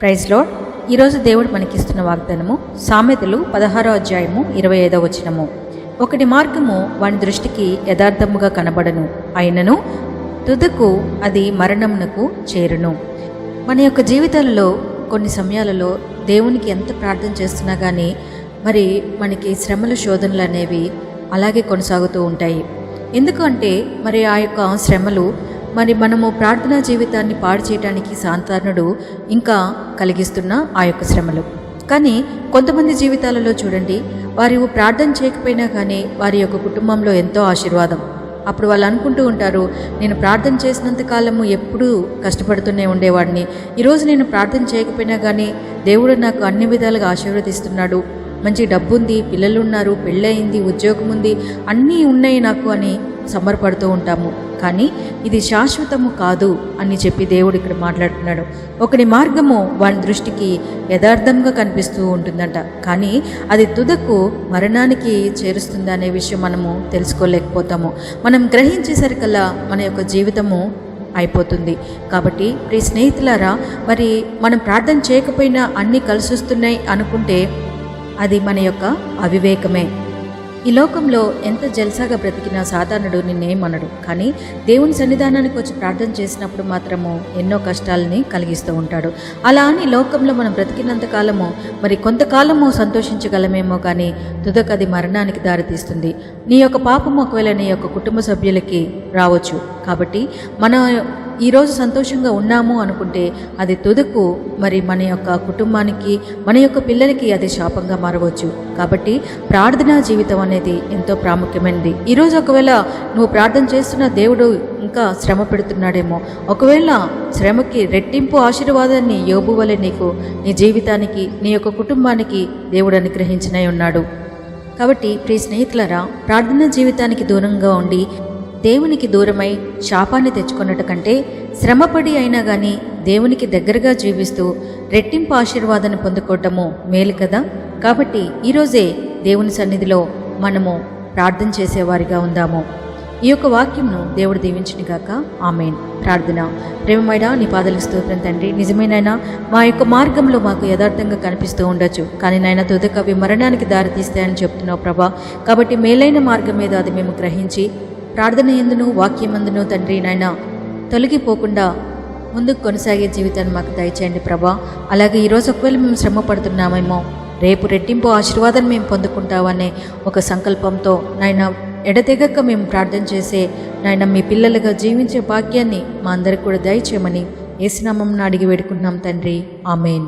Praise load ఈరోజు దేవుడు మనకిస్తున్న వాగ్దానము సామెతలు పదహారో అధ్యాయము ఇరవై ఐదో వచనము. ఒకటి మార్గము వాని దృష్టికి యథార్థముగా కనబడను. అయినను తుదకు అది మరణమునకు చేరును. మన యొక్క జీవితాలలో కొన్ని సమయాలలో దేవునికి ఎంత ప్రార్థన చేస్తున్నా కానీ మరి మనకి శ్రమలు శోధనలు అనేవి అలాగే కొనసాగుతూ ఉంటాయి. ఎందుకంటే మరి ఆ యొక్క శ్రమలు మరి మనము ప్రార్థనా జీవితాన్ని పాడు చేయడానికి సాంతానుడు ఇంకా కలిగిస్తున్న ఆ యొక్క శ్రమలు. కానీ కొంతమంది జీవితాలలో చూడండి వారి ప్రార్థన చేయకపోయినా కానీ వారి యొక్క కుటుంబంలో ఎంతో ఆశీర్వాదం. అప్పుడు వాళ్ళు అనుకుంటూ ఉంటారు నేను ప్రార్థన చేసినంత కాలము ఎప్పుడూ కష్టపడుతూనే ఉండేవాడిని. ఈరోజు నేను ప్రార్థన చేయకపోయినా కానీ దేవుడు నాకు అన్ని విధాలుగా ఆశీర్వదిస్తున్నాడు. మంచి డబ్బు ఉంది పిల్లలు ఉన్నారు పెళ్ళయింది ఉద్యోగం ఉంది అన్నీ ఉన్నాయి నాకు అని సమరపడుతూ ఉంటాము. కానీ ఇది శాశ్వతము కాదు అని చెప్పి దేవుడు ఇక్కడ మాట్లాడుతున్నాడు. ఒకని మార్గము వాని దృష్టికి యథార్థంగా కనిపిస్తూ ఉంటుందంట. కానీ అది తుదకు మరణానికి చేరుస్తుంది అనే విషయం మనము తెలుసుకోలేకపోతాము. మనం గ్రహించేసరికల్లా మన యొక్క జీవితము అయిపోతుంది. కాబట్టి ప్రియ స్నేహితులారా మరి మనం ప్రార్థన చేయకపోయినా అన్నీ కలిసి వస్తున్నాయి అనుకుంటే అది మన యొక్క అవివేకమే. ఈ లోకంలో ఎంత జల్సాగా బ్రతికినా సాధారణుడు నిన్నేమనడు. కానీ దేవుని సన్నిధానానికి వచ్చి ప్రార్థన చేసినప్పుడు మాత్రము ఎన్నో కష్టాలని కలిగిస్తూ ఉంటాడు. అలా అని లోకంలో మనం బ్రతికినంత కాలము మరి కొంతకాలము సంతోషించగలమేమో కానీ తుదకది మరణానికి దారితీస్తుంది. నీ యొక్క పాపం ఒకవేళ నీ యొక్క కుటుంబ సభ్యులకి రావచ్చు. కాబట్టి మన ఈరోజు సంతోషంగా ఉన్నాము అనుకుంటే అది తుదకు మరి మన యొక్క కుటుంబానికి మన యొక్క పిల్లలకి అది శాపంగా మారవచ్చు. కాబట్టి ప్రార్థనా జీవితం అనేది ఎంతో ప్రాముఖ్యమైనది. ఈరోజు ఒకవేళ నువ్వు ప్రార్థన చేస్తున్న దేవుడు ఇంకా శ్రమ పెడుతున్నాడేమో. ఒకవేళ శ్రమకి రెట్టింపు ఆశీర్వాదాన్ని యోబు వలె నీకు నీ జీవితానికి నీ యొక్క కుటుంబానికి దేవుడు అనుగ్రహించినై ఉన్నాడు. కాబట్టి ప్రియ స్నేహితులరా ప్రార్థనా జీవితానికి దూరంగా ఉండి దేవునికి దూరమై శాపాన్ని తెచ్చుకున్నట్టు కంటే శ్రమపడి అయినా కానీ దేవునికి దగ్గరగా జీవిస్తూ రెట్టింపు ఆశీర్వాదాన్ని పొందుకోవటము మేలు కదా? కాబట్టి ఈరోజే దేవుని సన్నిధిలో మనము ప్రార్థన చేసేవారిగా ఉందాము. ఈ యొక్క వాక్యంను దేవుడు దీవించును గాక. ఆమెన్. ప్రార్థన. ప్రేమమైనా నీ పాదలు స్తోత్రం తండ్రి. నిజమేనైనా మా యొక్క మార్గంలో మాకు యథార్థంగా కనిపిస్తూ ఉండొచ్చు. కానీ నాయన తుదక అవి మరణానికి దారితీస్తాయని చెప్తున్నావు ప్రభా. కాబట్టి మేలైన మార్గం మీద అది మేము గ్రహించి ప్రార్థన ఎందును వాక్యమందును తండ్రి నాయన తొలగిపోకుండా ముందుకు కొనసాగే జీవితాన్ని మాకు దయచేయండి ప్రభా. అలాగే ఈరోజు ఒకవేళ మేము శ్రమ పడుతున్నామేమో రేపు రెట్టింపు ఆశీర్వాదం మేము పొందుకుంటామనే ఒక సంకల్పంతో నాయన ఎడతెగక మేము ప్రార్థన చేసే నాయన మీ పిల్లలుగా జీవించే భాగ్యాన్ని మా అందరికి కూడా దయచేయమని ఏసునామం అడిగి వేడుకుంటున్నాం తండ్రి. ఆమెన్.